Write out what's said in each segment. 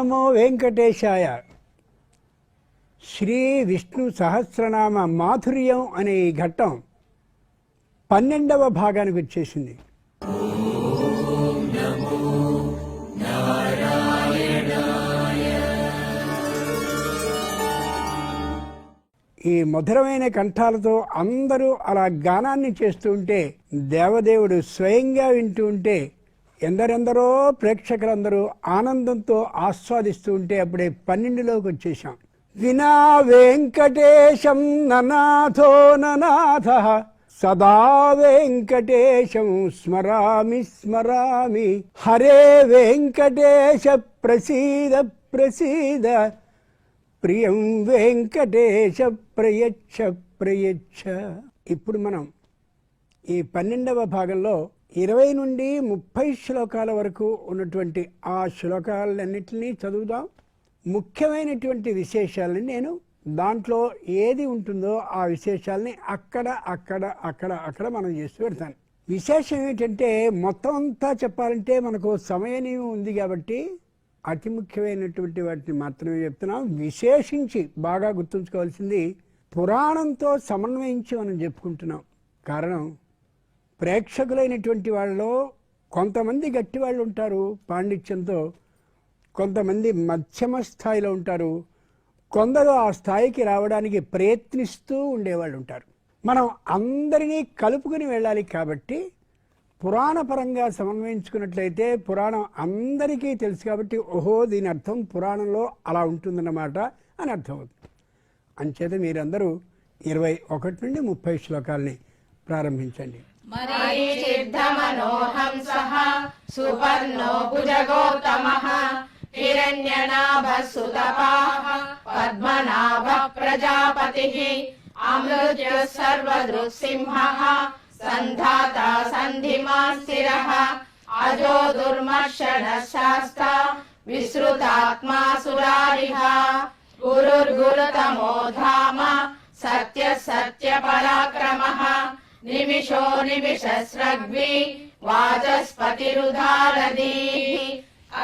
నమో వెంకటేశాయ. శ్రీ విష్ణు సహస్రనామ మాధుర్యం అనే ఈ ఘట్టం పన్నెండవ భాగానికి వచ్చేసింది. ఈ మధురమైన కంఠాలతో అందరూ అలా గానాన్ని చేస్తూ ఉంటే దేవదేవుడు స్వయంగా వింటూ ఉంటే ఎందరెందరో ప్రేక్షకులందరూ ఆనందంతో ఆస్వాదిస్తూ ఉంటే అప్పుడే పన్నెండులోకి వచ్చేసాం వినా వెంకటేశం ననాథో ననాథ సదా వెంకటేశం స్మరామి స్మరామి హరే వెంకటేశ ప్రసీద ప్రసీద ప్రియం వెంకటేశ ప్రయచ్చ ప్రయచ్చ. ఇప్పుడు మనం ఈ పన్నెండవ భాగంలో ఇరవై నుండి ముప్పై శ్లోకాల వరకు ఉన్నటువంటి ఆ శ్లోకాలన్నింటినీ చదువుదాం. ముఖ్యమైనటువంటి విశేషాలని నేను దాంట్లో ఏది ఉంటుందో ఆ విశేషాలని అక్కడ అక్కడ అక్కడ అక్కడ మనం చేస్తూ పెడతాను. విశేషం ఏమిటంటే మొత్తం అంతా చెప్పాలంటే మనకు సమయం ఉంది కాబట్టి అతి ముఖ్యమైనటువంటి వాటిని మాత్రమే చెప్తున్నాం. విశేషించి బాగా గుర్తుంచుకోవాల్సింది పురాణంతో సమన్వయించి మనం చెప్పుకుంటున్నాం. కారణం ప్రేక్షకులైనటువంటి వాళ్ళలో కొంతమంది గట్టి వాళ్ళు ఉంటారు పాండిత్యంతో కొంతమంది మధ్యమ స్థాయిలో ఉంటారు. కొందరు ఆ స్థాయికి రావడానికి ప్రయత్నిస్తూ ఉండేవాళ్ళు ఉంటారు. మనం అందరినీ కలుపుకుని వెళ్ళాలి కాబట్టి పురాణపరంగా సమన్వయించుకున్నట్లయితే పురాణం అందరికీ తెలుసు కాబట్టి ఓహో దీని అర్థం పురాణంలో అలా ఉంటుందన్నమాట అని అర్థమవుతుంది. అంచేత మీరందరూ ఇరవై ఒకటి నుండి ముప్పై శ్లోకాల్ని ప్రారంభించండి. मरीचिर्धमनोऽहंसः सुपर्णो भुजगोत्तमः हिरण्यनाभः सुतपाः पद्मनाभः प्रजापतिः अमृत्युः सर्वदृक्सिंहः सन्धाता सन्धिमान् स्थिरः अजो दुर्मर्षणः शास्ता विसृतात्मा सुरारिः गुरुर्गुरुतमो धाम सत्य सत्यपराक्रमः निमिषो निमिषस्रग्वि वाचस्पतिरुधारधीः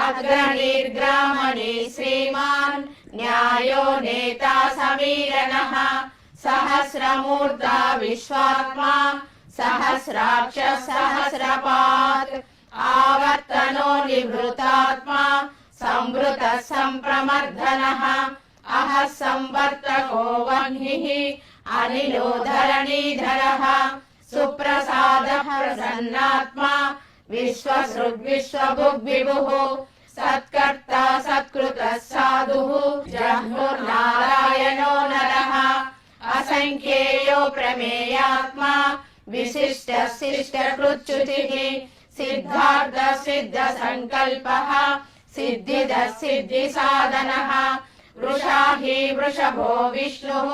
अग्रणीर्ग्रामणी श्रीमान् न्यायो नेता समीरणः सहस्रमूर्धा विश्वात्मा सहस्राक्ष सहस्रपात् आवर्तनो निवृतात्मा संवृतः सम्प्रमर्दनः अहः संवर्तको वह्निः अनिलो धरणीधरः सुप्रसादः प्रसन्नात्मा विश्वसृग्विश्वभुग्विभुः सत्कर्ता सत्कृतः साधुः जह्नुर्नारायणो नरः असङ्ख्येयो प्रमेयात्मा विशिष्टः शिष्टकृच्युतिः सिद्धार्थ सिद्धसङ्कल्पः सिद्धिदः सिद्धिसाधनः वृषा हि वृषभो विष्णुः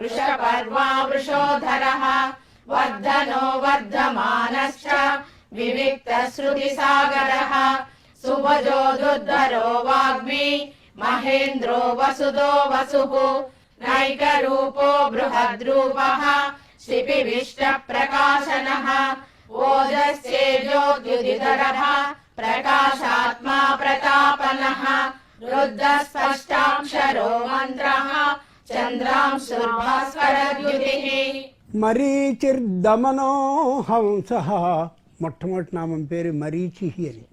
वृषपर्वा वृषोधरः वर्धनो वर्धमानश्च विविक्तश्रुतिसागरः सुभजो दुर्धरो वाग्मी महेन्द्रो वसुदो वसुः नैकरूपो बृहद्रूपः शिपिविष्टप्रकाशनः ओजस्येजोद्युदिधरः प्रकाशात्मा प्रतापनः रुद्रस्पष्टाक्षरो मन्त्रः चन्द्रांशुर्भास्वरद्युतिः మరీచిర్దమనో హంస మొట్టమొదటి నామం పేరు మరీచిహి అని.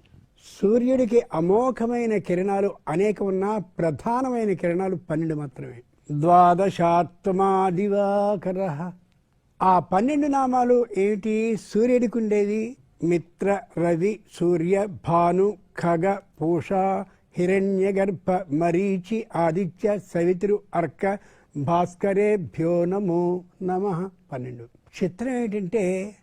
సూర్యుడికి అమోఘమైన కిరణాలు అనేక ఉన్నా ప్రధానమైన కిరణాలు పన్నెండు మాత్రమే. ద్వాదశాత్మాదివాకర ఆ పన్నెండు నామాలు ఏమిటి? సూర్యుడికి ఉండేది మిత్ర రవి సూర్య భాను ఖగ పూష హిరణ్యగర్భ మరీచి ఆదిత్య సవితురు అర్క భాస్కరేభ్యో నమో నమ పన్నెండు. చిత్రం ఏంటంటే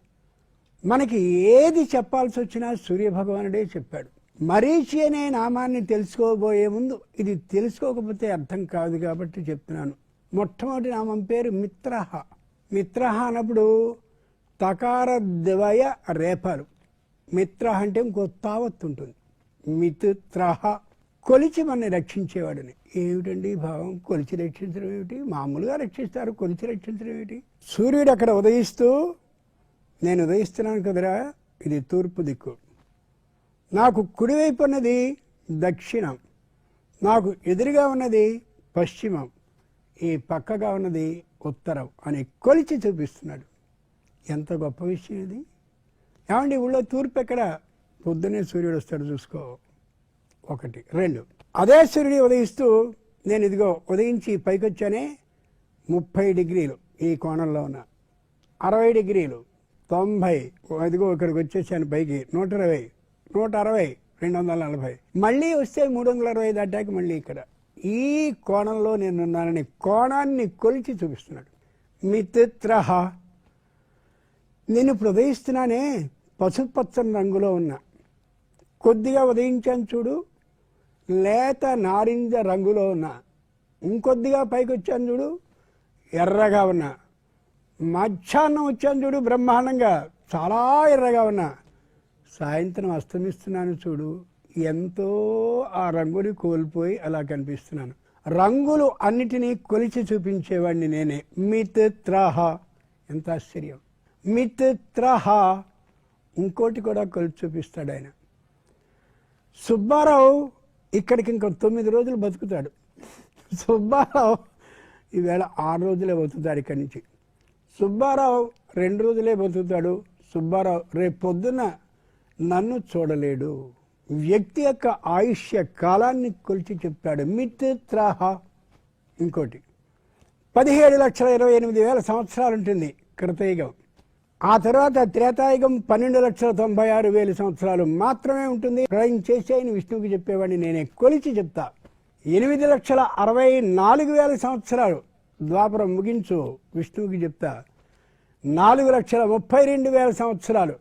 మనకి ఏది చెప్పాల్సి వచ్చినా సూర్యభగవానుడే చెప్పాడు. మరీచి అనే నామాన్ని తెలుసుకోబోయే ముందు ఇది తెలుసుకోకపోతే అర్థం కాదు కాబట్టి చెప్తున్నాను. మొట్టమొదటి నామం పేరు మిత్రహ. మిత్రహ అన్నప్పుడు తకార ద్వయ రేపాలు. మిత్ర అంటే ఇంకో తావత్తు ఉంటుంది మిత్రహ కొలిచి మనని రక్షించేవాడని. ఏమిటండి భావం? కొలిచి రక్షించడం ఏమిటి? మామూలుగా రక్షిస్తారు. కొలిచి రక్షించడం ఏమిటి? సూర్యుడు అక్కడ ఉదయిస్తూ నేను ఉదయిస్తున్నాను కదరా ఇది తూర్పు దిక్కు. నాకు కుడివైపు ఉన్నది దక్షిణం. నాకు ఎదురుగా ఉన్నది పశ్చిమం. ఈ పక్కగా ఉన్నది ఉత్తరం అని కొలిచి చూపిస్తున్నాడు. ఎంత గొప్ప విషయం ఇది. ఏమండి ఊళ్ళో తూర్పు ఎక్కడ? పొద్దున్నే సూర్యుడు వస్తాడు చూసుకో. ఒకటి. రెండు. అదే సూర్యుడు ఉదయిస్తూ నేను ఇదిగో ఉదయించి పైకి వచ్చానే ముప్పై డిగ్రీలు ఈ కోణంలో ఉన్న. అరవై డిగ్రీలు. తొంభై. ఇదిగో ఇక్కడికి వచ్చేసాను పైకి. నూట ఇరవై నూట అరవై. రెండు వందల నలభై. మళ్ళీ వస్తే మూడు వందల అరవై దాటాక మళ్ళీ ఇక్కడ. ఈ కోణంలో నేనున్నానని కోణాన్ని కొలిచి చూపిస్తున్నాడు. మిత్రహ నేను ఇప్పుడు ఉదయిస్తున్నానే పసుపచ్చని రంగులో ఉన్నా. కొద్దిగా ఉదయించాను చూడు. లేత నారింజ రంగులో ఉన్నా. ఇంకొద్దిగా పైకి వచ్చాను చూడు. ఎర్రగా ఉన్నా. మధ్యాహ్నం వచ్చాను చూడు బ్రహ్మాండంగా. చాలా ఎర్రగా ఉన్నా. సాయంత్రం అస్తమిస్తున్నాను చూడు. ఎంతో ఆ రంగుని కోల్పోయి అలా కనిపిస్తున్నాను. రంగులు అన్నిటినీ కొలిచి చూపించేవాడిని నేనే. మిత్రహ ఎంత ఆశ్చర్యం. మిత్రహ ఇంకోటి కూడా కొలిచి చూపిస్తాడు ఆయన. సుబ్బారావు ఇక్కడికి ఇంకా తొమ్మిది రోజులు బతుకుతాడు. సుబ్బారావు ఈవేళ ఆరు రోజులే బతుకుతాడు ఇక్కడి నుంచి. సుబ్బారావు రెండు రోజులే బతుకుతాడు. సుబ్బారావు రేపు పొద్దున నన్ను చూడలేడు. వ్యక్తి యొక్క ఆయుష్య కాలాన్ని కొలిచి చెప్తాడు మిత్రాహ ఇంకోటి. పదిహేడు లక్షల ఇరవై ఎనిమిది వేల సంవత్సరాలు ఉంటుంది కృతయుగం. ఆ తర్వాత త్రేతాయుగం పన్నెండు లక్షల తొంభై ఆరు వేల సంవత్సరాలు మాత్రమే ఉంటుంది. ప్రళయం చేసేయని విష్ణువుకి చెప్పేవాడిని నేనే కొలిచి చెప్తా. ఎనిమిది లక్షల అరవై నాలుగు వేల సంవత్సరాలు ద్వాపరం ముగించు విష్ణువుకి చెప్తా. నాలుగు లక్షల ముప్పై రెండు వేల సంవత్సరాలు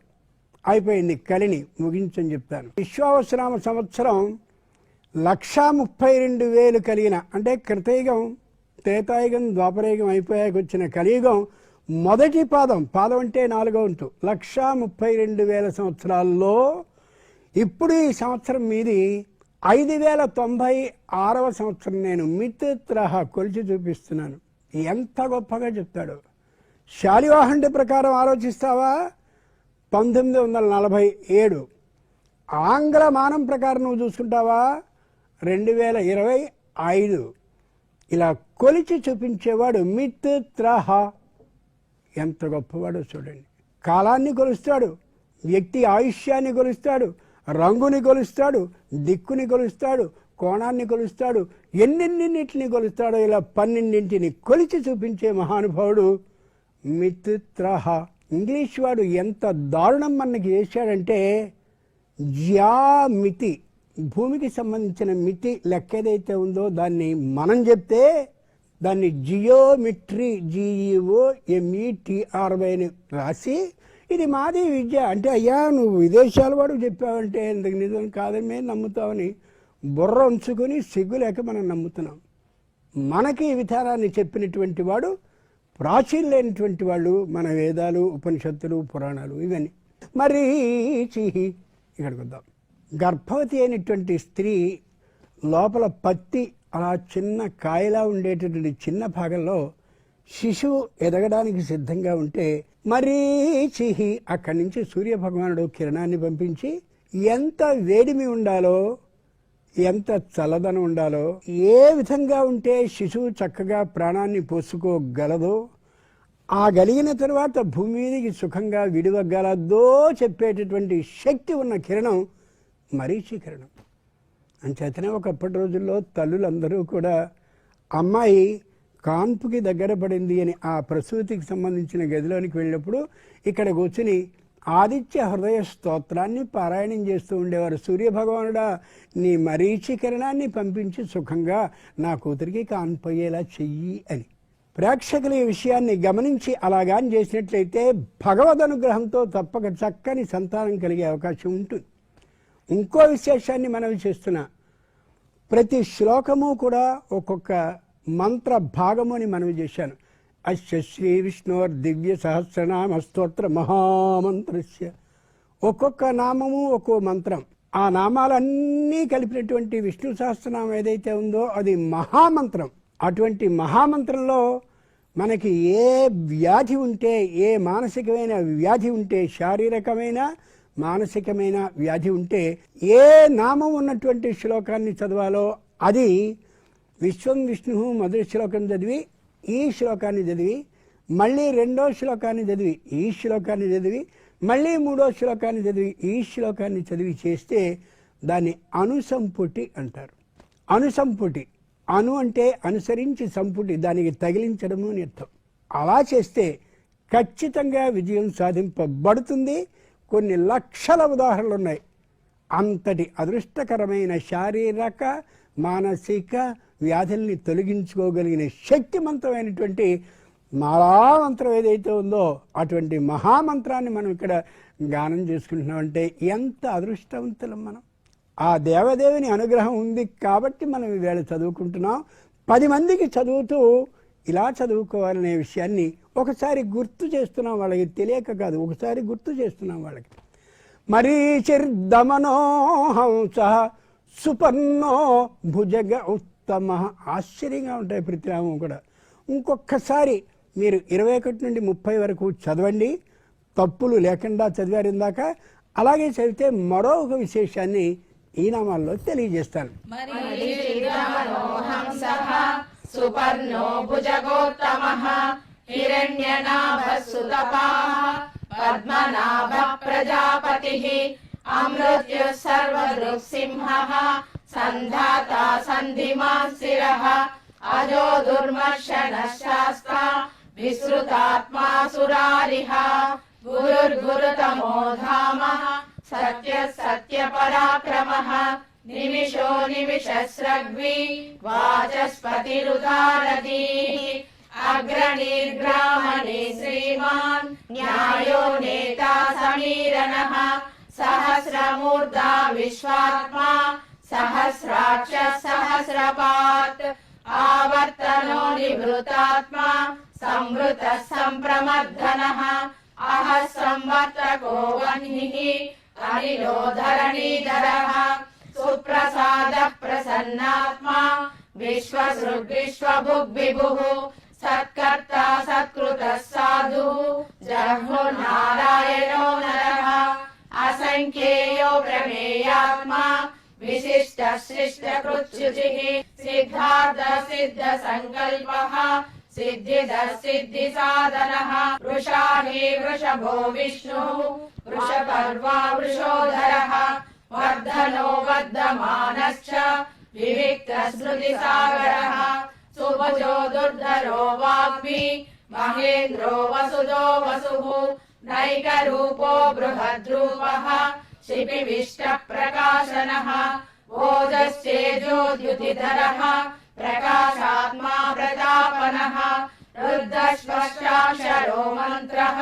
అయిపోయింది కలిని ముగించని చెప్తాను. విశ్వావసరామ సంవత్సరం లక్షా ముప్పై రెండు వేలు కలిగిన అంటే కృతయుగం త్రేతాయుగం ద్వాపరయుగం అయిపోయాక వచ్చిన కలియుగం మొదటి పాదం పాదం అంటే నాలుగో ఉంటు లక్షా ముప్పై రెండు వేల సంవత్సరాల్లో ఇప్పుడు ఈ సంవత్సరం మీది ఐదు వేల తొంభై ఆరవ సంవత్సరం నేను మిత్రహ కొలిచి చూపిస్తున్నాను. ఎంత గొప్పగా చెప్తాడు. శాలివాహండి ప్రకారం ఆలోచిస్తావా? పంతొమ్మిది వందల నలభై ఏడు. ఆంగ్ల మానం ప్రకారం నువ్వు చూసుకుంటావా? రెండు వేల ఇరవై ఐదు. ఇలా కొలిచి చూపించేవాడు మిత్రహ ఎంత గొప్పవాడో చూడండి. కాలాన్ని కొలుస్తాడు వ్యక్తి ఆయుష్యాన్ని కొలుస్తాడు రంగుని కొలుస్తాడు దిక్కుని కొలుస్తాడు కోణాన్ని కొలుస్తాడు ఎన్నెన్నింటిని కొలుస్తాడో ఇలా పన్నెండింటిని కొలిచి చూపించే మహానుభావుడు మిత్రహ ఇంగ్లీష్ వాడు ఎంత దారుణం మనకి చేశాడంటే జ్యామితి భూమికి సంబంధించిన మితి లెక్క ఏదైతే ఉందో దాన్ని మనం చెప్తే దాన్ని జియోమిట్రీ జిఈఓ ఎంఈటిఆర్వై అని రాసి ఇది మాది విద్య. అంటే అయ్యా నువ్వు విదేశాల వాడు చెప్పావంటే ఇంతకు నిజం కాదని మేము నమ్ముతామని బుర్ర ఉంచుకొని సిగ్గు లేక మనం నమ్ముతున్నాం. మనకి ఈ విధానాన్ని చెప్పినటువంటి వాడు ప్రాచీనమైనటువంటి వాళ్ళు మన వేదాలు ఉపనిషత్తులు పురాణాలు ఇవన్నీ. మరి చిహి ఇక్కడికి వద్దాం. గర్భవతి అయినటువంటి స్త్రీ లోపల పత్తి అలా చిన్న కాయలా ఉండేటటువంటి చిన్న భాగంలో శిశువు ఎదగడానికి సిద్ధంగా ఉంటే మరీ చిహి అక్కడి నుంచి సూర్య భగవానుడు కిరణాన్ని పంపించి ఎంత వేడిమి ఉండాలో ఎంత చల్లదనం ఉండాలో ఏ విధంగా ఉంటే శిశువు చక్కగా ప్రాణాన్ని పోసుకోగలదో ఆ గలిగిన తర్వాత భూమి మీదకి సుఖంగా విడివగలదో చెప్పేటటువంటి శక్తి ఉన్న కిరణం మరీచి కిరణం అంచేతనే ఒకప్పటి రోజుల్లో తల్లులందరూ కూడా అమ్మాయి కాన్పుకి దగ్గర పడింది అని ఆ ప్రసూతికి సంబంధించిన గదిలోనికి వెళ్ళినప్పుడు ఇక్కడ కూర్చుని ఆదిత్య హృదయ స్తోత్రాన్ని పారాయణం చేస్తూ ఉండేవారు. సూర్యభగవానుడా నీ మరీచికరణాన్ని పంపించి సుఖంగా నా కూతురికి కాన్పోయేలా చెయ్యి అని. ప్రేక్షకులు ఈ విషయాన్ని గమనించి అలాగాని చేసినట్లయితే భగవద్ అనుగ్రహంతో తప్పక చక్కని సంతానం కలిగే అవకాశం ఉంటుంది. ఇంకో విశేషాన్ని మనం చేస్తున్నా. ప్రతి శ్లోకము కూడా ఒక్కొక్క మంత్ర భాగము అని మనం చేశాను. అశ్య శ్రీ విష్ణువర్ దివ్య సహస్రనామ స్తోత్ర మహామంత్రస్య. ఒక్కొక్క నామము ఒక్కో మంత్రం. ఆ నామాలన్నీ కలిపినటువంటి విష్ణు సహస్రనామం ఏదైతే ఉందో అది మహామంత్రం. అటువంటి మహామంత్రంలో మనకి ఏ వ్యాధి ఉంటే ఏ మానసికమైన వ్యాధి ఉంటే శారీరకమైన మానసికమైన వ్యాధి ఉంటే ఏ నామం ఉన్నటువంటి శ్లోకాన్ని చదవాలో అది విశ్వం విష్ణు మొదటి శ్లోకం చదివి ఈ శ్లోకాన్ని చదివి మళ్ళీ రెండో శ్లోకాన్ని చదివి ఈ శ్లోకాన్ని చదివి మళ్ళీ మూడో శ్లోకాన్ని చదివి ఈ శ్లోకాన్ని చదివి చేస్తే దాన్ని అనుసంపుటి అంటారు. అనుసంపుటి. అను అంటే అనుసరించి సంపుటి దానికి తగిలించడము అని అర్థం. అలా చేస్తే ఖచ్చితంగా విజయం సాధింపబడుతుంది. కొన్ని లక్షల ఉదాహరణలు ఉన్నాయి అంతటి అదృష్టకరమైన శారీరక మానసిక వ్యాధుల్ని తొలగించుకోగలిగిన శక్తివంతమైనటువంటి మాలామంత్రం ఏదైతే ఉందో అటువంటి మహామంత్రాన్ని మనం ఇక్కడ గానం చేసుకుంటున్నామంటే ఎంత అదృష్టవంతులం మనం. ఆ దేవదేవుని అనుగ్రహం ఉంది కాబట్టి మనం ఈవేళ చదువుకుంటున్నాం. పది మందికి చదువుతూ ఇలా చదువుకోవాలనే విషయాన్ని ఒకసారి గుర్తు చేస్తున్నాం వాళ్ళకి తెలియక కాదు ఒకసారి గుర్తు చేస్తున్నాం వాళ్ళకి. మరీచిర్దమనోహంస సుపర్ణో భుజగ ఉత్తమ. ఆశ్చర్యంగా ఉంటాయి ప్రతిరామం కూడా. ఇంకొకసారి మీరు ఇరవై ఒకటి నుండి ముప్పై వరకు చదవండి. తప్పులు లేకుండా చదివారు ఇందాక. అలాగే చదివితే మరో ఒక విశేషాన్ని ఈ నామాల్లో తెలియజేస్తాను. సుపర్ణో భుజగోత్తమ हिरण्यनाभः सुतपाः पद्मनाभः प्रजापतिः अमृत्युः सर्वदृक्सिंहः सन्धाता सन्धिमान् अजो दुर्मर्शनः शास्ता विसृतात्मा सुरारिः गुरुर्गुरुतमो धामः सत्य सत्यपराक्रमः निमिषो निमिषस्रग्वि वाचस्पतिरुदारति निर्ग्रामणे श्रीमान् न्यायो नेता समीरणः सहस्रमूर्धा विश्वात्मा, सहस्राक्ष सहस्रपात्, आवर्तनो निवृतात्मा, संवृतः सम्प्रमर्धनः अह संवर्तको वह्निः अनिलो धरणीधरः सुप्रसादः प्रसन्नात्मा विश्वसृग्विश्वभुग्विभुः సత్కర్త సత్కృత సాధు. జహ్నుర్నారాయణో నరः. అసంఖ్యేయో ప్రమేయాత్మ. విశిష్ట శిష్ట కృత్యుచిః సిద్ధార్థ సిద్ధ సంకల్పः. సిద్ధిద సిద్ధి సాధనः. వృషాహి వృషభో విష్ణుः. వృషపర్వా వృషోధరः. వర్ధనో వర్ధమానశ్చ. వివిక్త స్మృతి సాగరः సుభజో దుర్ధరో వాగ్మి మహేంద్రో వసుదో వసుః నైకరూపో బృహద్రూపः శిపివిష్ట ప్రకాశనः ఓజశ్చేజోద్యుతిధరः ప్రకాశాత్మా ప్రతాపనः రుద్రశ్వశ్చాక్షరో మంత్రः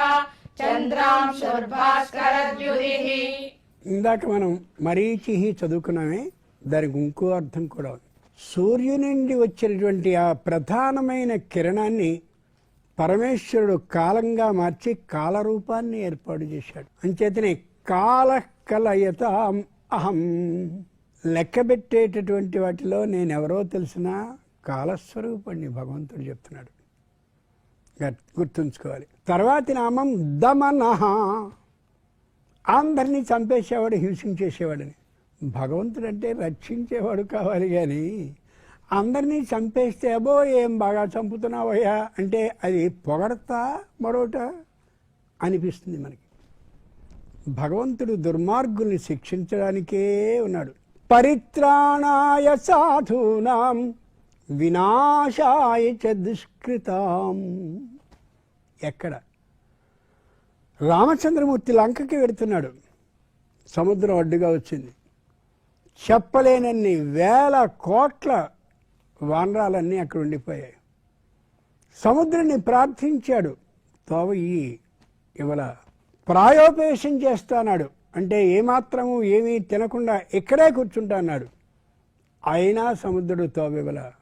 చంద్రాంశుర్భాస్కరద్యుతిः ఇందాక మనం మరీచిహి చదువుకున్నామే దానికి ఇంకో అర్థం కూడా ఉంది. సూర్యుని నుండి వచ్చినటువంటి ఆ ప్రధానమైన కిరణాన్ని పరమేశ్వరుడు కాలంగా మార్చి కాలరూపాన్ని ఏర్పాటు చేశాడు. అంచేతనే కాల కలయత అహం. లెక్కబెట్టేటటువంటి వాటిలో నేనెవరో తెలిసిన కాలస్వరూపాన్ని భగవంతుడు చెప్తున్నాడు. గుర్తుంచుకోవాలి. తర్వాతి నామం దమనహ అందరినీ చంపేసేవాడు హింసించేసేవాడని. భగవంతుడు అంటే రక్షించేవాడు కావాలి కానీ అందరినీ చంపేస్తే అబో ఏం బాగా చంపుతున్నావయ్యా? అంటే అది పొగడతా మరోట అనిపిస్తుంది మనకి. భగవంతుడు దుర్మార్గుల్ని శిక్షించడానికే ఉన్నాడు. పరిత్రాణాయ సాధూనాం వినాశాయ చ దుష్కృతాం. ఎక్కడ? రామచంద్రమూర్తి లంకకి వెడుతున్నాడు సముద్రం అడ్డుగా వచ్చింది. చెప్పలేనన్ని వేల కోట్ల వానరాలన్నీ అక్కడ ఉండిపోయాయి. సముద్రాన్ని ప్రార్థించాడు. తోవ ఈ ఇవాళ ప్రాయోపవేశం చేస్తానాడు అంటే ఏమాత్రము ఏమీ తినకుండా ఇక్కడే కూర్చుంటాన్నాడు. అయినా సముద్రుడు తోవివల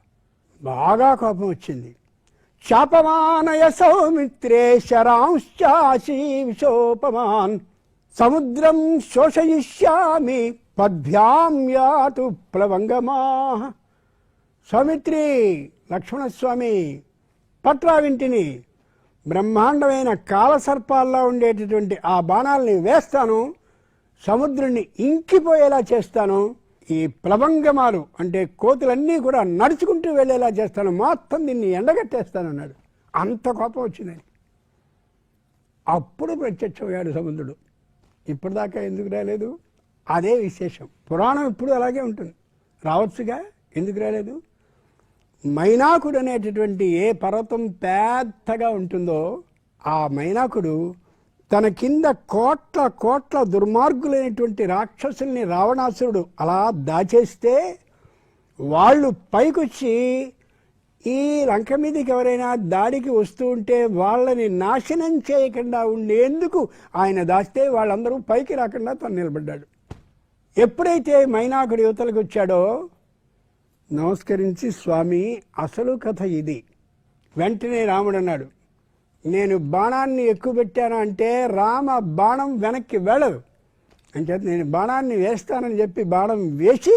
బాగా కోపం వచ్చింది. శాపమానయ సౌమిత్రే శరాంశ్చాశీ విశోపమాన్ సముద్రం శోషయిష్యామి పద్భ్యాం యాతు ప్లవంగమా. సౌమిత్రి లక్ష్మణస్వామి పట్రా వింటిని బ్రహ్మాండమైన కాలసర్పాల్లో ఉండేటటువంటి ఆ బాణాలని వేస్తాను సముద్రుణ్ణి ఇంకిపోయేలా చేస్తాను ఈ ప్లవంగమాలు అంటే కోతులన్నీ కూడా నడుచుకుంటూ వెళ్ళేలా చేస్తాను మొత్తం దీన్ని ఎండగట్టేస్తానన్నాడు. అంత కోపం వచ్చిందని అప్పుడు ప్రత్యక్షమయ్యాడు సముద్రుడు. ఇప్పటిదాకా ఎందుకు రాలేదు? అదే విశేషం. పురాణం ఇప్పుడు అలాగే ఉంటుంది. రావచ్చుగా? ఎందుకు రాలేదు? మైనాకుడు అనేటటువంటి ఏ పర్వతం పెద్దగా ఉంటుందో ఆ మైనాకుడు తన కింద కోట్ల కోట్ల దుర్మార్గులైనటువంటి రాక్షసుల్ని రావణాసురుడు అలా దాచేస్తే వాళ్ళు పైకొచ్చి ఈ లంక మీదకి ఎవరైనా దాడికి వస్తూ ఉంటే వాళ్ళని నాశనం చేయకుండా ఉండేందుకు ఆయన దాస్తే వాళ్ళందరూ పైకి రాకుండా తను నిలబడ్డాడు. ఎప్పుడైతే మైనాకుడు యువతలకు వచ్చాడో నమస్కరించి స్వామి అసలు కథ ఇది. వెంటనే రాముడు అన్నాడు నేను బాణాన్ని ఎక్కువ పెట్టాను అంటే రామ బాణం వెనక్కి వెళ్ళదు. అంచేత నేను బాణాన్ని వేస్తానని చెప్పి బాణం వేసి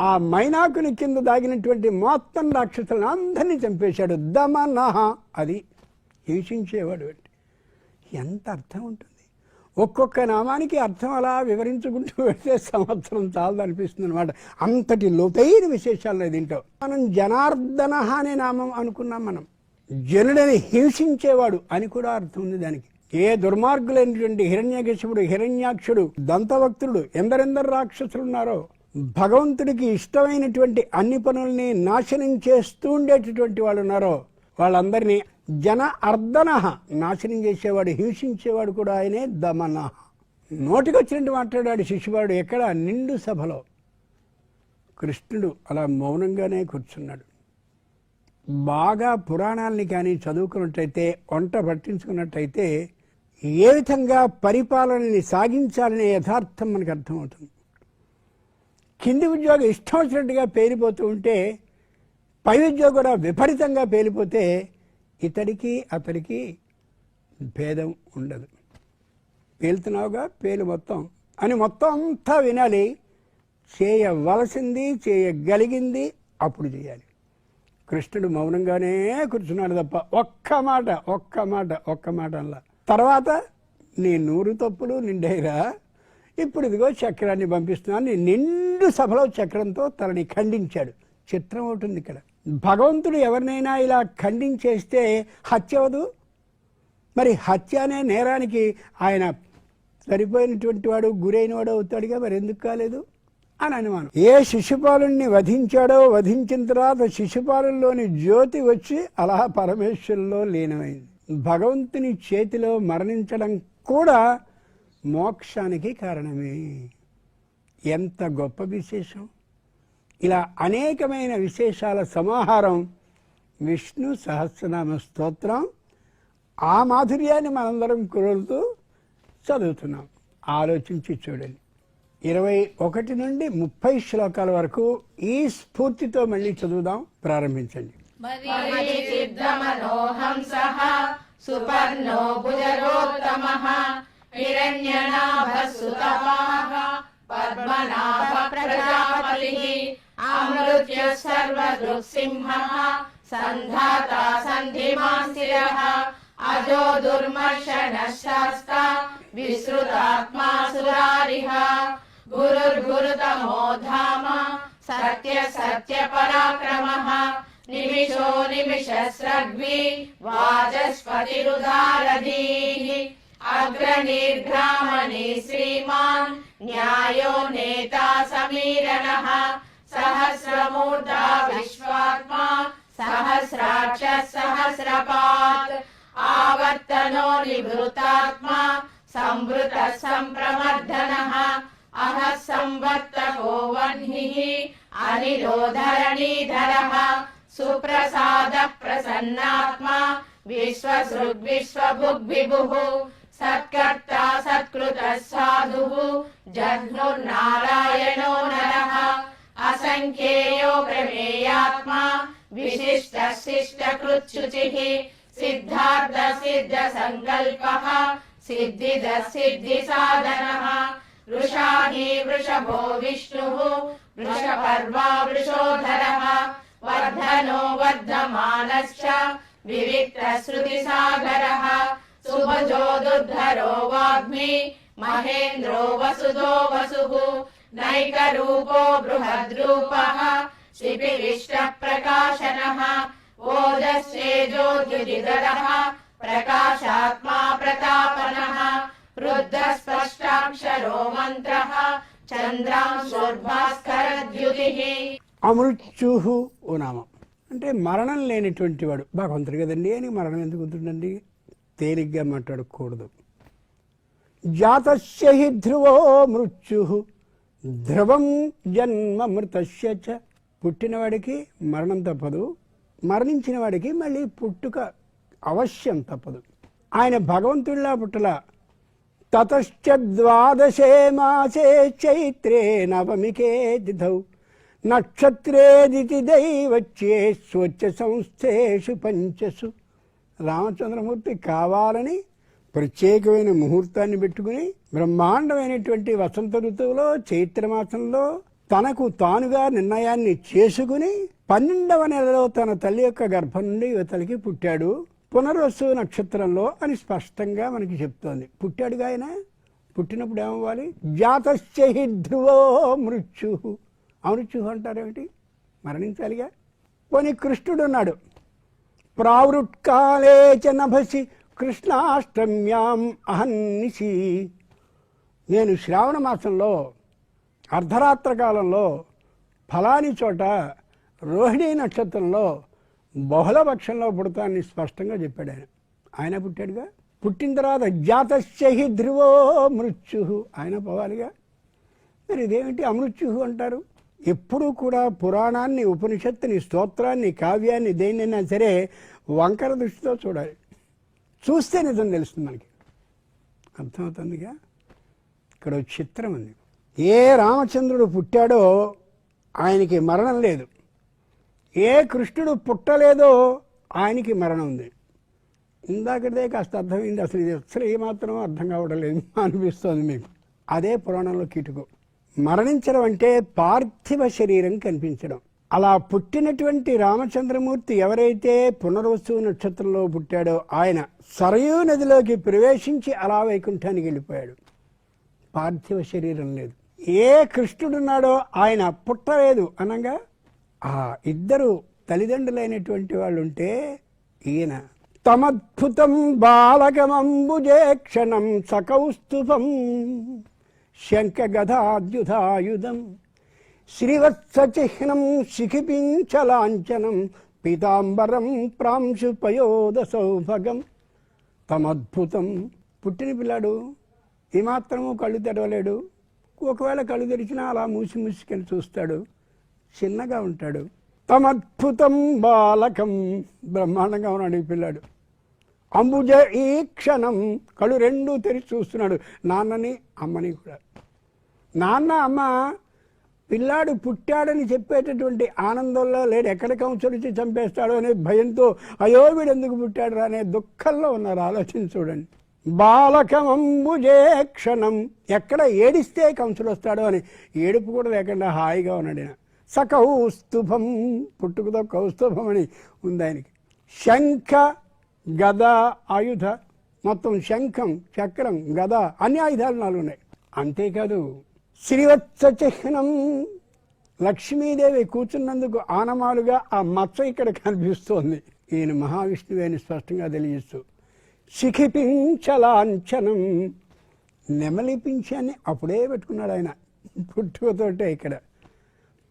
ఆ మైనాకుని కింద దాగినటువంటి మొత్తం రాక్షసులను అందరినీ చంపేశాడు. దమనహ అది హింసించేవాడు అంటే. ఎంత అర్థం ఉంటుంది? ఒక్కొక్క నామానికి అర్థం అలా వివరించుకుంటూ వెళ్తే సంవత్సరం చాలదు అనిపిస్తుంది అనమాట అంతటి లోతైన విశేషాలు దీంట్లో. మనం జనార్దన అనే నామం అనుకున్నాం మనం. జనుడని హింసించేవాడు అని కూడా అర్థం ఉంది దానికి. ఏ దుర్మార్గులైనటువంటి హిరణ్యకేశవుడు హిరణ్యాక్షుడు దంతవక్తుడు ఎందరెందరు రాక్షసులు ఉన్నారో భగవంతుడికి ఇష్టమైనటువంటి అన్ని పనుల్ని నాశనం చేస్తూ ఉండేటటువంటి వాళ్ళు ఉన్నారో వాళ్ళందరినీ జన అర్ధన నాశనం చేసేవాడు హింసించేవాడు కూడా ఆయనే దమన. నోటికొచ్చినట్టు మాట్లాడాడు శిష్యువాడు ఎక్కడ? నిండు సభలో. కృష్ణుడు అలా మౌనంగానే కూర్చున్నాడు. బాగా పురాణాలని కానీ చదువుకున్నట్టయితే వంట పట్టించుకున్నట్టయితే ఏ విధంగా పరిపాలనని సాగించాలనే యథార్థం మనకు అర్థమవుతుంది. కింది ఉద్యోగం ఇష్టం వచ్చినట్టుగా పేలిపోతూ ఉంటే పై ఉద్యోగం కూడా విపరీతంగా పేలిపోతే ఇతడికి అతడికి భేదం ఉండదు. పేలుతున్నావుగా పేలు మొత్తం. అని మొత్తం అంతా వినాలి. చేయవలసింది చేయగలిగింది అప్పుడు చేయాలి. కృష్ణుడు మౌనంగానే కూర్చున్నాడు తప్ప ఒక్క మాట ఒక్క మాట ఒక్క మాట అలా తర్వాత నీ నూరు తప్పులు నిండేరా ఇప్పుడు ఇదిగో చక్రాన్ని పంపిస్తున్నాను నిండు సభలో చక్రంతో తనని ఖండించాడు. చిత్రం అవుతుంది ఇక్కడ. భగవంతుడు ఎవరినైనా ఇలా ఖండించేస్తే హత్య అవదు? మరి హత్య అనే నేరానికి ఆయన సరిపోయినటువంటి వాడు గురైన వాడు అవుతాడుగా మరి ఎందుకు కాలేదు? అని అనుమానం. ఏ శిశుపాలుని వధించాడో వధించిన తర్వాత శిశుపాలంలోని జ్యోతి వచ్చి అలా పరమేశ్వరులో లీనమైంది. భగవంతుని చేతిలో మరణించడం కూడా మోక్షానికి కారణమే. ఎంత గొప్ప విశేషం. ఇలా అనేకమైన విశేషాల సమాహారం విష్ణు సహస్రనామ స్తోత్రం ఆ మాధుర్యాన్ని మనందరం కోరుతూ చదువుతున్నాం. ఆలోచించి చూడండి. ఇరవై ఒకటి నుండి ముప్పై శ్లోకాల వరకు ఈ స్ఫూర్తితో మళ్ళీ చదువుదాం ప్రారంభించండి. సుపర్ణో హిరణ్యనాభసుతపాः పద్మనాభ ప్రజాపతిः అమృత్య సర్వదృక్సింహः సంధాతా సంధిమాస్థిరः అజో దుర్మర్షణ శాస్త విశ్రుతాత్మా సురారిః గురుర్గురుతమో ధామ సత్య సత్య పరాక్రమः నిమిషో నిమిషస్రగ్వి వాచస్పతిరుదారధీः అగ్రనిర్గ్రామణి శ్రీమాన్ న్యాయో నేతా సమీరణः సహస్రమూర్ధా విశ్వాత్మా సహస్రాక్ష సహస్రపాత్ ఆవర్తనో నివృతాత్మా సంవృత సంప్రమర్దనः అహ సంవర్తకో వహ్నిः అనిరోధరణీధరः సుప్రసాద ప్రసన్నాత్మా విశ్వసృగ్విశ్వభుగ్విభుः సత్కర్తా సత్కృత సాధుः జఘ్నుర్నారాయణో నరः అసంఖ్యేయో ప్రమేయాత్మా విశిష్ట శిష్ట కృచ్యుచిః సిద్ధార్థ సిద్ధ సంకల్పः. సిద్ధిద సిద్ధి సాధనः వృషాహి వృషభో విష్ణుः వృషపర్వా వృషోధరः వర్ధనో వర్ధమానశ్చ వివిక్త శృతి సాగరः సుభజో దుర్ధరో వాగ్మి మహేంద్రో వసుదో వసుః नैकरूपो बृहद्रूपः शिपिविष्टः प्रकाशनः ओजस्येजोद्युदिदरः प्रकाशात्मा प्रतापनः रुद्धस्पष्टाक्षरो मन्त्रः चन्द्रांशोर्भास्करद्युतिः అమృత్యుహు ఓ నామం అంటే మరణం లేనిటువంటి వాడు భగవంతుడు కదండి అని మరణం ఎందుకు ఉంటుందండి తేలిగ్గా మాట్లాడకూడదు. జాతస్య ధ్రువో మృత్యు ధ్రువం జన్మ మృతస్య చ. పుట్టినవాడికి మరణం తప్పదు మరణించిన వాడికి మళ్ళీ పుట్టుక అవశ్యం తప్పదు. ఆయన భగవంతుడిలా పుట్టలా. తతశ్చ ద్వాదశే మాసే చైత్రే నవమికే తిథౌ. నక్షత్రేదితి దైవచ్యే స్వచ్ఛ సంస్థేషు పంచసు. రామచంద్రమూర్తి కావాలని ప్రత్యేకమైన ముహూర్తాన్ని పెట్టుకుని బ్రహ్మాండమైనటువంటి వసంత ఋతువులో చైత్రమాసంలో తనకు తానుగా నిర్ణయాన్ని చేసుకుని పన్నెండవ నెలలో తన తల్లి యొక్క గర్భం నుండి యువతలకి పుట్టాడు. పునర్వసు నక్షత్రంలో అని స్పష్టంగా మనకి చెప్తోంది. పుట్టాడుగా ఆయన? పుట్టినప్పుడు ఏమవ్వాలి? జాతశ్చహి ధ్రువో మృత్యు. అమృత్యు అంటారేమిటి? మరణించాలిగా? పోనీ కృష్ణుడు ఉన్నాడు ప్రావృట్కాలే చ నభసి కృష్ణాష్టమ్యాం అహన్నిసి నేను శ్రావణ మాసంలో అర్ధరాత్ర కాలంలో ఫలాని చోట రోహిణీ నక్షత్రంలో బహుళపక్షంలో పుడతాన్ని స్పష్టంగా చెప్పాడు ఆయన. ఆయన పుట్టాడుగా? పుట్టిన తర్వాత జాతశ్చహి ధ్రువో మృత్యు. ఆయన పోవాలిగా? మరి ఇదేమిటి అమృత్యు అంటారు? ఎప్పుడూ కూడా పురాణాన్ని ఉపనిషత్తుని స్తోత్రాన్ని కావ్యాన్ని దేన్నైనా సరే వంకర దృష్టితో చూడాలి. చూస్తే నిజం తెలుస్తుంది మనకి. అర్థమవుతుందిగా? ఇక్కడ చిత్రం ఉంది. ఏ రామచంద్రుడు పుట్టాడో ఆయనకి మరణం లేదు. ఏ కృష్ణుడు పుట్టలేదో ఆయనకి మరణం ఉంది. ఇందాకదే కాస్త అర్థమైంది. అసలు ఇది అసలు ఏమాత్రం అర్థం కావడం లేదు. అనిపిస్తుంది మీకు. అదే పురాణంలో కిటుకు. మరణించడం అంటే పార్థివ శరీరం కనిపించడం. అలా పుట్టినటువంటి రామచంద్రమూర్తి ఎవరైతే పునర్వసు నక్షత్రంలో పుట్టాడో ఆయన సరయూ నదిలోకి ప్రవేశించి అలా వైకుంఠానికి వెళ్ళిపోయాడు. పార్థివ శరీరం లేదు. ఏ కృష్ణుడున్నాడో ఆయన పుట్టలేదు అనగా ఆ ఇద్దరు తల్లిదండ్రులైనటువంటి వాళ్ళు ఉంటే ఈయన తమద్భుతం బాలకమంబుజే క్షణం సకౌస్తుభం. శంఖగధాద్యుధాయుధం శ్రీవత్సచిహ్నం శిఖిపించలాంఛనం పీతాంబరం ప్రాంశుపయోద సౌభగం తమద్భుతం. పుట్టిన పిల్లాడు ఏమాత్రము కళ్ళు తెరవలేడు. ఒకవేళ కళ్ళు తెరిచినా అలా మూసి మూసుకొని చూస్తాడు. చిన్నగా ఉంటాడు. తమద్భుతం బాలకం. బ్రహ్మాండంగా ఉన్నాడు ఈ పిల్లాడు. అంబుజ ఈ క్షణం కళ్ళు రెండు తెరిచి చూస్తున్నాడు. నాన్నని అమ్మని కూడా. నాన్న అమ్మ పిల్లాడు పుట్టాడని చెప్పేటటువంటి ఆనందంలో లేడు. ఎక్కడ కంసుడిచి చంపేస్తాడో అనే భయంతో అయ్యో వీడు ఎందుకు పుట్టాడు అనే దుఃఖంలో ఉన్నారు. ఆలోచన చూడండి. బాలకమంబుజే క్షణం ఎక్కడ ఏడిస్తే కంసుడు వస్తాడో అని. ఏడుపు కూడా లేకుండా హాయిగా ఉన్నాడు ఆయన సకౌస్తుభం పుట్టుకతో కౌస్తుభం అని ఉంది ఆయనకి. శంఖ గద ఆయుధ మొత్తం శంఖం చక్రం గద అన్ని ఆయుధాలు నాలుగు ఉన్నాయి అంతేకాదు శ్రీవత్స చిహ్నం లక్ష్మీదేవి కూర్చున్నందుకు ఆనమాలుగా ఆ మచ్చ ఇక్కడ కనిపిస్తోంది. ఈయన మహావిష్ణువే అని స్పష్టంగా తెలియజేస్తూ శిఖిపించలాంఛనం. నెమలి అప్పుడే పెట్టుకున్నాడు ఆయన పుట్టుకతోటే ఇక్కడ.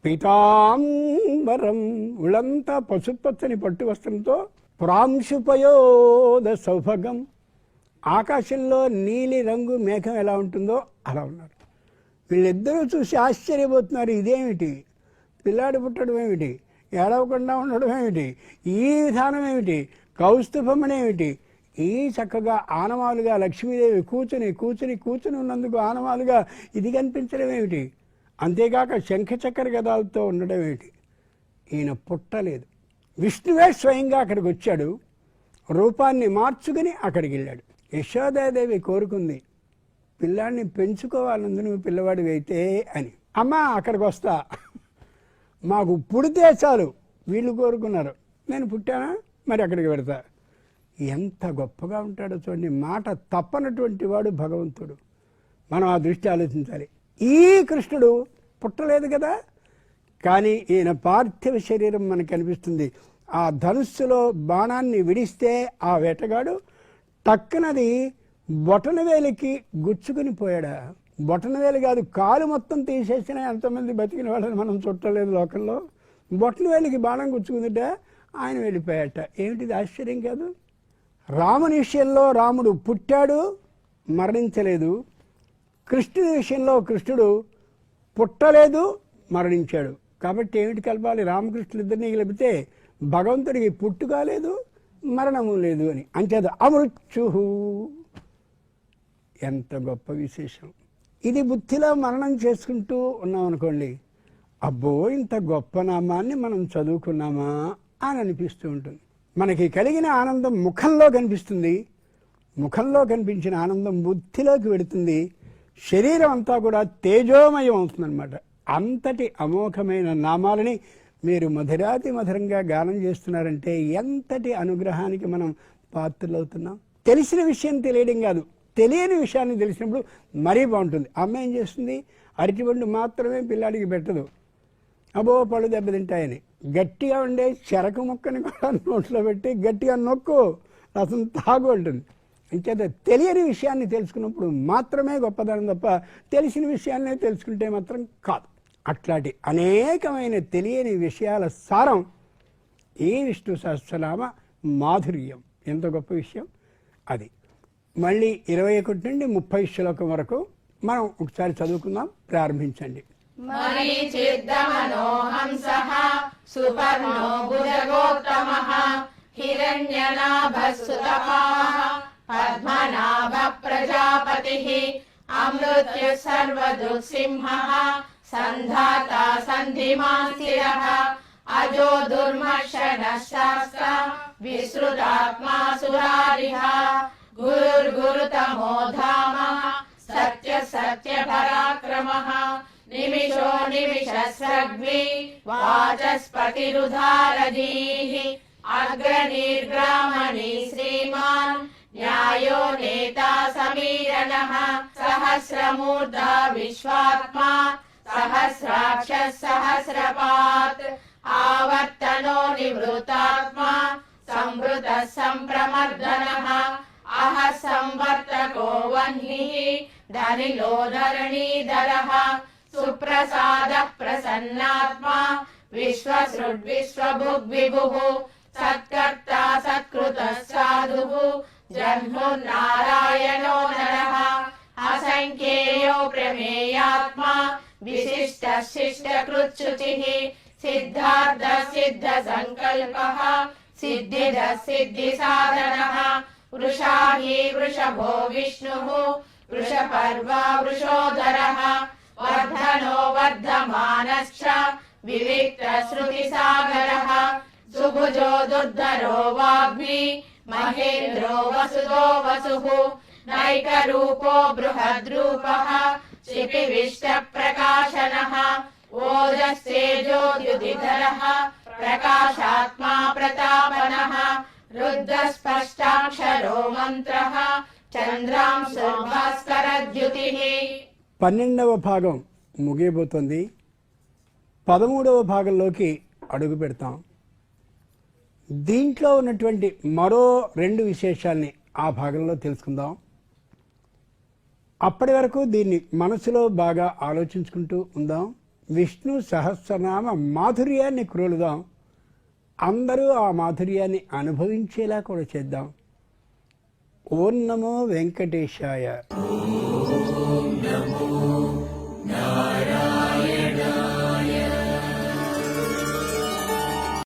పీతాంబరం ఉళ్ళంతా పసుపచ్చని పట్టు వస్త్రంతో ప్రాంశుపయోద సౌభగం ఆకాశంలో నీలి రంగు మేఘం ఎలా ఉంటుందో అలా ఉన్నారు. వీళ్ళిద్దరూ చూసి ఆశ్చర్యపోతున్నారు ఇదేమిటి? పిల్లాడు పుట్టడం ఏమిటి? ఏడవకుండా ఉండడం ఏమిటి? ఈ విధానం ఏమిటి? కౌస్తుభం ఏమిటి? ఈ చక్కగా ఆనవాలుగా లక్ష్మీదేవి కూర్చుని కూర్చుని కూర్చుని ఉన్నందుకు ఆనవాలుగా ఇది కనిపించడం ఏమిటి? అంతేకాక శంఖచక్ర గదాలతో ఉండడం ఏమిటి? ఈయన పుట్టలేదు. విష్ణువే స్వయంగా అక్కడికి వచ్చాడు. రూపాన్ని మార్చుకుని అక్కడికి వెళ్ళాడు. యశోదాదేవి కోరుకుంది పిల్లాడిని పెంచుకోవాలందు నువ్వు పిల్లవాడివి అయితే అని. అమ్మ అక్కడికి వస్తా. మాకు పుడితే చాలు. వీళ్ళు కోరుకున్నారు. నేను పుట్టానా? మరి అక్కడికి పెడతా. ఎంత గొప్పగా ఉంటాడో చూడండి. మాట తప్పనటువంటి వాడు భగవంతుడు. మనం ఆ దృష్టి ఆలోచించాలి. ఈ కృష్ణుడు పుట్టలేదు కదా? కానీ ఈయన పార్థివ శరీరం మనకు కనిపిస్తుంది. ఆ ధనుస్సులో బాణాన్ని విడిస్తే ఆ వేటగాడు టక్కనది బొటనవేలికి గుచ్చుకుని పోయాడా. బొటనవేలు కాదు కాలు మొత్తం తీసేసిన ఎంతమంది బతికిన వాళ్ళని మనం చుట్టలేదు లోకంలో. బొటనవేలికి బాణం గుచ్చుకుందిట ఆయన వెళ్ళిపోయాట. ఏమిటిది ఆశ్చర్యం కాదు? రాముని విషయంలో రాముడు పుట్టాడు మరణించలేదు. కృష్ణుని విషయంలో కృష్ణుడు పుట్టలేదు మరణించాడు. కాబట్టి ఏమిటి కలపాలి? రామకృష్ణులు ఇద్దరిని కలిపితే భగవంతుడికి పుట్టు కాలేదు మరణము లేదు అని. అంచేది అమృత్యు ఎంత గొప్ప విశేషం. ఇది బుద్ధిలో మరణం చేసుకుంటూ ఉన్నాం అనుకోండి అబ్బో ఇంత గొప్ప నామాన్ని మనం చదువుకున్నామా అని అనిపిస్తూ ఉంటుంది. మనకి కలిగిన ఆనందం ముఖంలో కనిపిస్తుంది. ముఖంలో కనిపించిన ఆనందం బుద్ధిలోకి వెడుతుంది శరీరం అంతా కూడా తేజోమయం అవుతుందన్నమాట. అంతటి అమోఘమైన నామాలని మీరు మధురాతి మధురంగా గానం చేస్తున్నారంటే ఎంతటి అనుగ్రహానికి మనం పాత్రలవుతున్నాం? తెలిసిన విషయం తెలియడం కాదు. తెలియని విషయాన్ని తెలిసినప్పుడు మరీ బాగుంటుంది. అమ్మ ఏం చేస్తుంది? అరటిపండు మాత్రమే పిల్లాడికి పెట్టదు. అబో పళ్ళు దెబ్బతింటాయని. గట్టిగా ఉండే చెరకు ముక్కని కూడా నోట్లో పెట్టి గట్టిగా నొక్కు. రసం తాగు ఉంటుంది అంచేత తెలియని విషయాన్ని తెలుసుకున్నప్పుడు మాత్రమే గొప్పదనం తప్ప తెలిసిన విషయాన్నే తెలుసుకుంటే మాత్రం కాదు. అట్లాంటి అనేకమైన తెలియని విషయాల సారం ఏ విష్ణు సహస్రనామ మాధుర్యం? ఎంత గొప్ప విషయం? అది. మళ్ళీ ఇరవై ఒకటి నుండి ముప్పై శ్లోకం వరకు మనం ఒకసారి చదువుకుందాం ప్రారంభించండి. పద్మనాభ ప్రజాపతి సింహ हिरण्यनाभः पद्मनाभ प्रजापतिः अमृत्युः सर्वदुःसिंहः सन्धाता सन्धिमान्तिरः अजो दुर्मर्शनः शास्त्र विसृतात्मा सुरारिः गुरुर्गुरुतमो धामः सत्य सत्य पराक्रमः निमिषो निमिषस्रग्वी वाचस्पतिरुधारजीः अग्रनीर्ग्रामणि श्रीमान् न्यायो नेता समीरणः सहस्रमूर्धा विश्वात्मा सहस्राक्षः सहस्रपात् आवर्तनो निवृतात्मा संवृतः सम्प्रमर्दनः अह संवर्तको वह्निः धनिलो धरणीधरः सुप्रसादः प्रसन्नात्मा विश्वसृड्विश्वभुग्विभुः सत्कर्ता सत्कृतः साधुः जह्मुर्नारायणो नरः असङ्ख्येयो प्रमेयात्मा विशिष्टः शिष्टकृच्छुचिः सिद्धार्थः सिद्धसङ्कल्पः सिद्धिदः सिद्धिसाधनः वृषा हि वृषभो विष्णुः वृषपर्वा वृषोदरः वर्धनो वर्धमानश्च विविक्तश्रुतिसागरः सुभुजो दुर्धरो वाग्मी महेन्द्रो वसुदो वसुः नैकरूपो बृहद्रूपः शिपिविष्टप्रकाशनः ओजस्तेजोद्युतिधरः प्रकाशात्मा प्रतापनः रुद्रस्पष्टाक्षरो मन्त्रः चन्द्रांशुर्भास्करद्युतिः పన్నెండవ భాగం ముగియబోతోంది పదమూడవ భాగంలోకి అడుగు పెడతాం దీంట్లో ఉన్నటువంటి మరో రెండు విశేషాల్ని ఆ భాగంలో తెలుసుకుందాం అప్పటి వరకు దీన్ని మనసులో బాగా ఆలోచించుకుంటూ ఉందాం. విష్ణు సహస్రనామ మాధుర్యాన్ని క్రోలుదాం అందరూ ఆ మాధుర్యాన్ని అనుభవించేలా కూడా చేద్దాం. ఓం నమో వెంకటేశాయ.